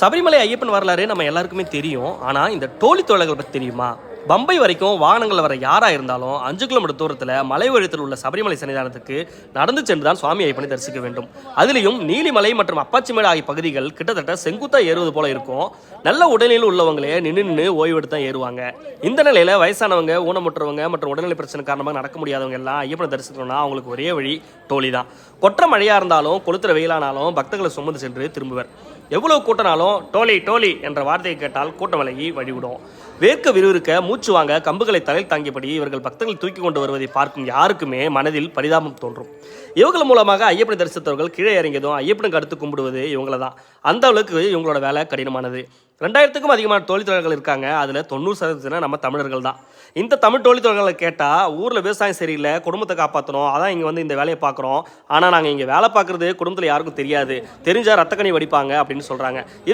சபரிமலை ஐயப்பன் வரலாறு நம்ம எல்லாருக்குமே தெரியும். ஆனால் இந்த டோலி தொழில்கள் பற்றி தெரியுமா? பம்பை வரைக்கும் வாகனங்கள் வர யாராக இருந்தாலும் அஞ்சு கிலோமீட்டர் தூரத்தில் மலை வழித்தில் உள்ள சபரிமலை சன்னிதானத்துக்கு நடந்து சென்று தான் சுவாமி ஐயப்பனை தரிசிக்க வேண்டும். அதுலேயும் நீலிமலை மற்றும் அப்பாச்சிமேடு ஆகிய பகுதிகள் கிட்டத்தட்ட செங்குத்தாக ஏறுவது போல இருக்கும். நல்ல உடல்நிலையில் உள்ளவங்களே நின்று நின்று ஓய்வெடுத்து தான் ஏறுவாங்க. இந்த நிலையில் வயசானவங்க ஊனமுற்றவங்க மற்றும் உடல்நிலை பிரச்சனை காரணமாக நடக்க முடியாதவங்க எல்லாம் ஐயப்பனை தரிசிக்கணும்னா அவங்களுக்கு ஒரே வழி டோலி தான் கொற்ற மழையாக இருந்தாலும் கொளுத்துற வெயிலானாலும் பக்தர்களை சுமந்து சென்று திரும்புவர். எவ்வளோ கூட்டனாலும் டோலி டோலி என்ற வார்த்தையை கேட்டால் கூட்டம் விலகி வழிவிடும். வேர்க்க விறுவிறுக்க மூச்சு வாங்க கம்புகளை தலையில் தாங்கியபடி இவர்கள் பக்தர்கள் தூக்கி கொண்டு வருவதை பார்க்கும் யாருக்குமே மனதில் பரிதாபம் தோன்றும். இவர்கள் மூலமாக ஐயப்பனை தரிசித்தவர்கள் கீழே இறங்கியதும் ஐயப்பனுக்கு அடுத்து கும்பிடுவது இவங்கள தான் அந்த அளவுக்கு இவங்களோட வேலை கடினமானது. ரெண்டாயிரத்துக்கும் அதிகமான தொழில்தொழில்கள் இருக்காங்க. அதில் தொண்ணூறு சதவீதம் நம்ம தமிழர்கள் தான் இந்த தமிழ் தொழில்தொழில்களை கேட்டால் ஊரில் விவசாயம் சரியில்லை குடும்பத்தை காப்பாற்றணும் அதான் இங்கே வந்து இந்த வேலையை பார்க்குறோம். ஆனால் நாங்கள் இங்கே வேலை பார்க்குறது குடும்பத்தில் யாருக்கும் தெரியாது. தெரிஞ்சால் ரத்தக்கணி வடிப்பாங்க அப்படின்னு சொல்கிறாங்க